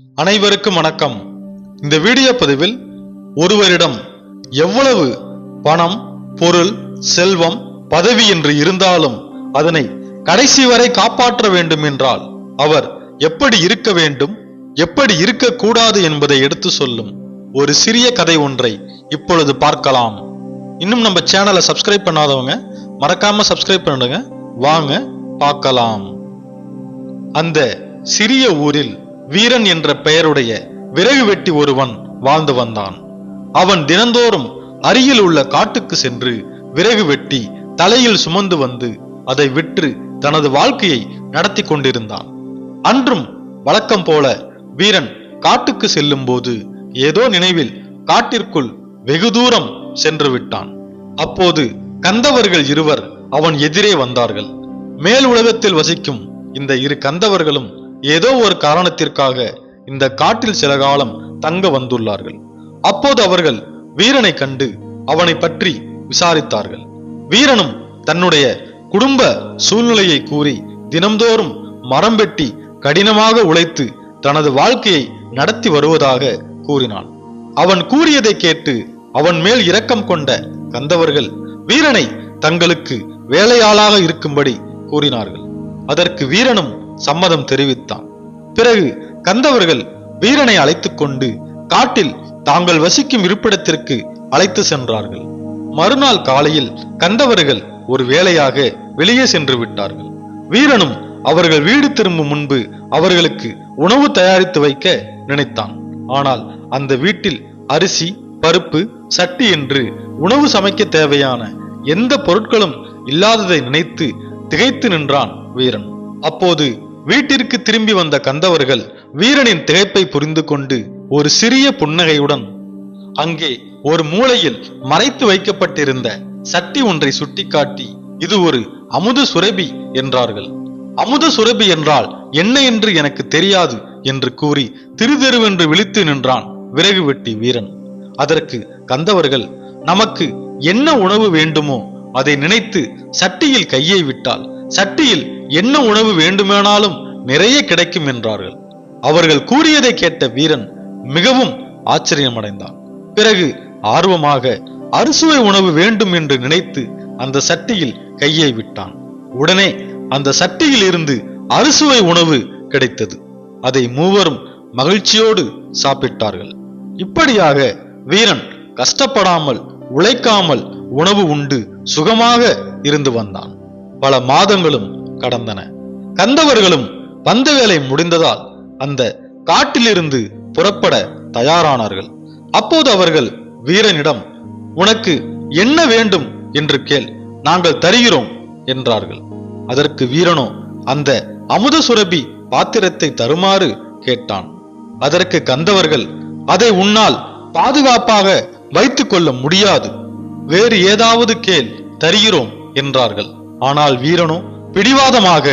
அனைவருக்கும் வணக்கம். இந்த வீடியோ பதிவில் ஒருவரிடம் எவ்வளவு பணம் பொருள் செல்வம் பதவி என்று இருந்தாலும் அதனை கடைசி வரை காப்பாற்ற வேண்டும் என்றால் அவர் எப்படி இருக்க வேண்டும் எப்படி இருக்கக்கூடாது என்பதை எடுத்து சொல்லும் ஒரு சிறிய கதை ஒன்றை இப்பொழுது பார்க்கலாம். இன்னும் நம்ம சேனலை சப்ஸ்கிரைப் பண்ணாதவங்க மறக்காம சப்ஸ்கிரைப் பண்ணுங்க. வாங்க பார்க்கலாம். அந்த சிறிய ஊரில் வீரன் என்ற பெயருடைய விறகு வெட்டி ஒருவன் வாழ்ந்து வந்தான். அவன் தினந்தோறும் அருகில் உள்ள காட்டுக்கு சென்று விறகு வெட்டி தலையில் சுமந்து வந்து அதை விற்று தனது வாழ்க்கையை நடத்தி கொண்டிருந்தான். அன்றும் வழக்கம் போல வீரன் காட்டுக்கு செல்லும் போது ஏதோ நினைவில் காட்டிற்குள் வெகு தூரம் சென்று விட்டான். அப்போது கந்தவர்கள் இருவர் அவன் எதிரே வந்தார்கள். மேல் உலகத்தில் வசிக்கும் இந்த இரு கந்தவர்களும் ஏதோ ஒரு காரணத்திற்காக இந்த காட்டில் சில காலம் தங்க வந்துள்ளார்கள். அப்போது அவர்கள் வீரனை கண்டு அவனை பற்றி விசாரித்தார்கள். வீரனும் தன்னுடைய குடும்ப சூழ்நிலையை கூறி தினம்தோறும் மரம் வெட்டி கடினமாக உழைத்து தனது வாழ்க்கையை நடத்தி வருவதாக கூறினான். அவன் கூறியதை கேட்டு அவன் மேல் இரக்கம் கொண்ட கந்தவர்கள் வீரனை தங்களுக்கு வேலையாளாக இருக்கும்படி கூறினார்கள். அதற்கு வீரனும் சம்மதம் தெரிவித்தான். பிறகு கந்தவர்கள் வீரனை அழைத்துக் கொண்டு காட்டில் தாங்கள் வசிக்கும் இருப்பிடத்திற்கு அழைத்து சென்றார்கள். மறுநாள் காலையில் கந்தவர்கள் ஒரு வேலையாக வெளியே சென்று விட்டார்கள். வீரனும் அவர்கள் வீடு திரும்பும் முன்பு அவர்களுக்கு உணவு தயாரித்து வைக்க நினைத்தான். ஆனால் அந்த வீட்டில் அரிசி பருப்பு சட்டி என்று உணவு சமைக்க தேவையான எந்த பொருட்களும் இல்லாததை நினைத்து திகைத்து நின்றான் வீரன். அப்போது வீட்டிற்கு திரும்பி வந்த கந்தவர்கள் வீரனின் திகைப்பை புரிந்து கொண்டு ஒரு சிறிய புன்னகையுடன் அங்கே ஒரு மூலையில் மறைத்து வைக்கப்பட்டிருந்த சட்டி ஒன்றை சுட்டிக்காட்டி இது ஒரு அமுத சுரபி என்றார்கள். அமுத சுரபி என்றால் என்ன என்று எனக்கு தெரியாது என்று கூறி திருதெருவென்று விழித்து நின்றான் விறகு வெட்டி வீரன். அதற்கு கந்தவர்கள் நமக்கு என்ன உணவு வேண்டுமோ அதை நினைத்து சட்டியில் கையை விட்டால் சட்டியில் என்ன உணவு வேண்டுமானாலும் நிறைய கிடைக்கும் என்றார்கள். அவர்கள் கூறியதை கேட்ட வீரன் மிகவும் ஆச்சரியமடைந்தான். பிறகு ஆர்வமாக அறுசுவை உணவு வேண்டும் என்று நினைத்து அந்த சட்டியில் கையை விட்டான். உடனே அந்த சட்டியில் இருந்து அறுசுவை உணவு கிடைத்தது. அதை மூவரும் மகிழ்ச்சியோடு சாப்பிட்டார்கள். இப்படியாக வீரன் கஷ்டப்படாமல் உழைக்காமல் உணவு உண்டு சுகமாக இருந்து வந்தான். பல மாதங்களும் கடந்தன. கந்தவர்களும் வந்த வேலை முடிந்ததால் அந்த காட்டிலிருந்து புறப்பட தயாரானார்கள். அப்போது அவர்கள் வீரனிடம் உனக்கு என்ன வேண்டும் என்று கேள் நாங்கள் தருகிறோம் என்றார்கள். அதற்கு வீரனோ அந்த அமுத சுரபி பாத்திரத்தை தருமாறு கேட்டான். அதற்கு கந்தவர்கள் அதை உன்னால் பாதுகாப்பாக வைத்துக் கொள்ள முடியாது. வேறு ஏதாவது கேள் தருகிறோம் என்றார்கள். ஆனால் வீரனோ பிடிவாதமாக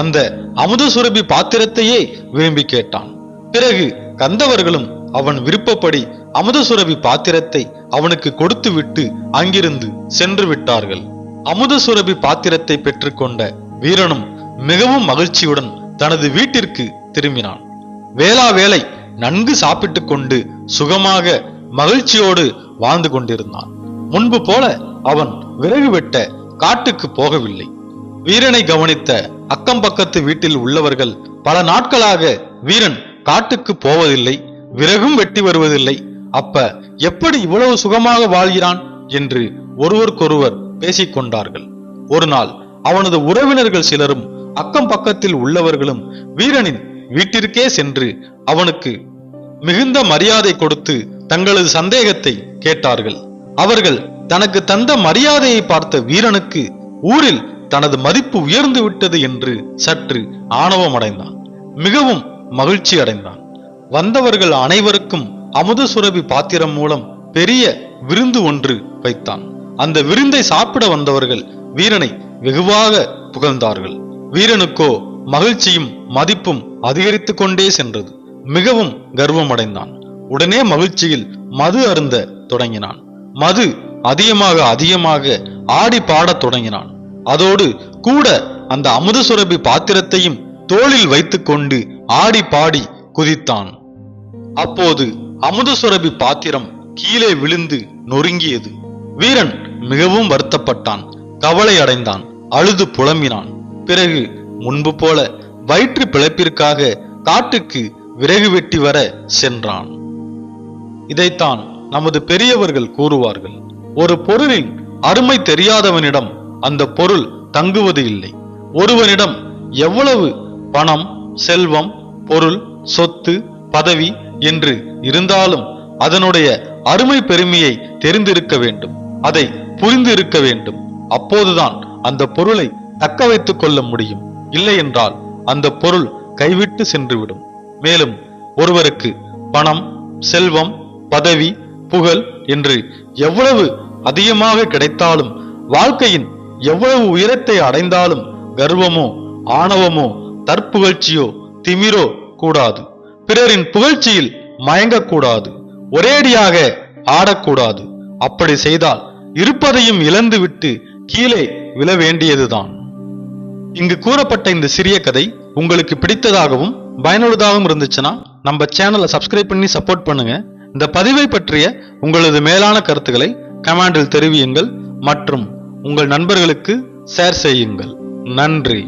அந்த அமுத சுரபி பாத்திரத்தையே விரும்பி கேட்டான். பிறகு கந்தவர்களும் அவன் விருப்பப்படி அமுத சுரபி பாத்திரத்தை அவனுக்கு கொடுத்துவிட்டு அங்கிருந்து சென்று விட்டார்கள். அமுத சுரபி பாத்திரத்தை பெற்றுக்கொண்ட வீரனும் மிகவும் மகிழ்ச்சியுடன் தனது வீட்டிற்கு திரும்பினான். வேளா வேலை நன்கு சாப்பிட்டு கொண்டு சுகமாக மகிழ்ச்சியோடு வாழ்ந்து கொண்டிருந்தான். முன்பு போல அவன் விறகு வெட்ட காட்டுக்கு போகவில்லை. வீரனை கவனித்த அக்கம் பக்கத்து வீட்டில் உள்ளவர்கள் பல நாட்களாக வீரன் காட்டுக்கு போவதில்லை விறகும் வெட்டி வருவதில்லை. அப்ப எப்படி இவ்வளவு சுகமாக வாழ்கிறான் என்று ஒருவருக்கொருவர் பேசிக் கொண்டார்கள். ஒரு நாள் அவனது உறவினர்கள் சிலரும் அக்கம் பக்கத்தில் உள்ளவர்களும் வீரனின் வீட்டிற்கே சென்று அவனுக்கு மிகுந்த மரியாதை கொடுத்து தங்களது சந்தேகத்தை கேட்டார்கள். அவர்கள் தனக்கு தந்த மரியாதையை பார்த்த வீரனுக்கு ஊரில் தனது மதிப்பு உயர்ந்து விட்டது என்று சற்று ஆணவம் அடைந்தான். மிகவும் மகிழ்ச்சி அடைந்தான். வந்தவர்கள் அனைவருக்கும் அமுத சுரபி பாத்திரம் மூலம் பெரிய விருந்து ஒன்று வைத்தான். அந்த விருந்தை சாப்பிட வந்தவர்கள் வீரனை வெகுவாக புகழ்ந்தார்கள். வீரனுக்கோ மகிழ்ச்சியும் மதிப்பும் அதிகரித்துக் கொண்டே சென்றது. மிகவும் கர்வமடைந்தான் உடனே மகிழ்ச்சியில் மது அருந்த தொடங்கினான். மது அதிகமாக அதிகமாக ஆடி பாடத் தொடங்கினான். அதோடு கூட அந்த அமுத சுரபி பாத்திரத்தையும் தோளில் வைத்துக்கொண்டு ஆடி பாடி குதித்தான். அப்போது அமுத சுரபி பாத்திரம் கீழே விழுந்து நொறுங்கியது. வீரன் மிகவும் வருத்தப்பட்டான் கவலை அடைந்தான் அழுது புலம்பினான். பிறகு முன்பு போல வயிற்று பிழைப்பிற்காக காட்டுக்கு விறகு வெட்டி வர சென்றான். இதைத்தான் நமது பெரியவர்கள் கூறுவார்கள். ஒரு பொருளின் அருமை தெரியாதவனிடம் அந்த பொருள் தங்குவது இல்லை. ஒருவனிடம் எவ்வளவு பணம் செல்வம் பொருள் சொத்து பதவி என்று இருந்தாலும் அதனுடைய அருமை பெருமையை தெரிந்திருக்க வேண்டும். அதை புரிந்து இருக்க வேண்டும். அப்போதுதான் அந்த பொருளை தக்க வைத்துக் கொள்ள முடியும். இல்லை என்றால் அந்த பொருள் கைவிட்டு சென்றுவிடும். மேலும் ஒருவருக்கு பணம் செல்வம் பதவி புகழ் என்று எவ்வளவு அதிகமாக கிடைத்தாலும் வாழ்க்கையின் எவ்வளவு உயரத்தை அடைந்தாலும் கர்வமோ ஆணவமோ தற்புகழ்ச்சியோ திமிரோ கூடாது. பிறரின் புகழ்ச்சியில் மயங்கக்கூடாது. ஒரேடியாக ஆடக்கூடாது. அப்படி செய்தால் இருப்பதையும் இழந்துவிட்டு கீழே விழ வேண்டியதுதான். இங்கு கூறப்பட்ட இந்த சிறிய கதை உங்களுக்கு பிடித்ததாகவும் பயனுள்ளதாகவும் இருந்துச்சுன்னா நம்ம சேனலை சப்ஸ்கிரைப் பண்ணி சப்போர்ட் பண்ணுங்க. இந்த பதிவை பற்றிய உங்களது மேலான கருத்துக்களை கமெண்டில் தெரிவியுங்கள். மற்றும் உங்கள் நண்பர்களுக்கு ஷேர் செய்யுங்கள். நன்றி.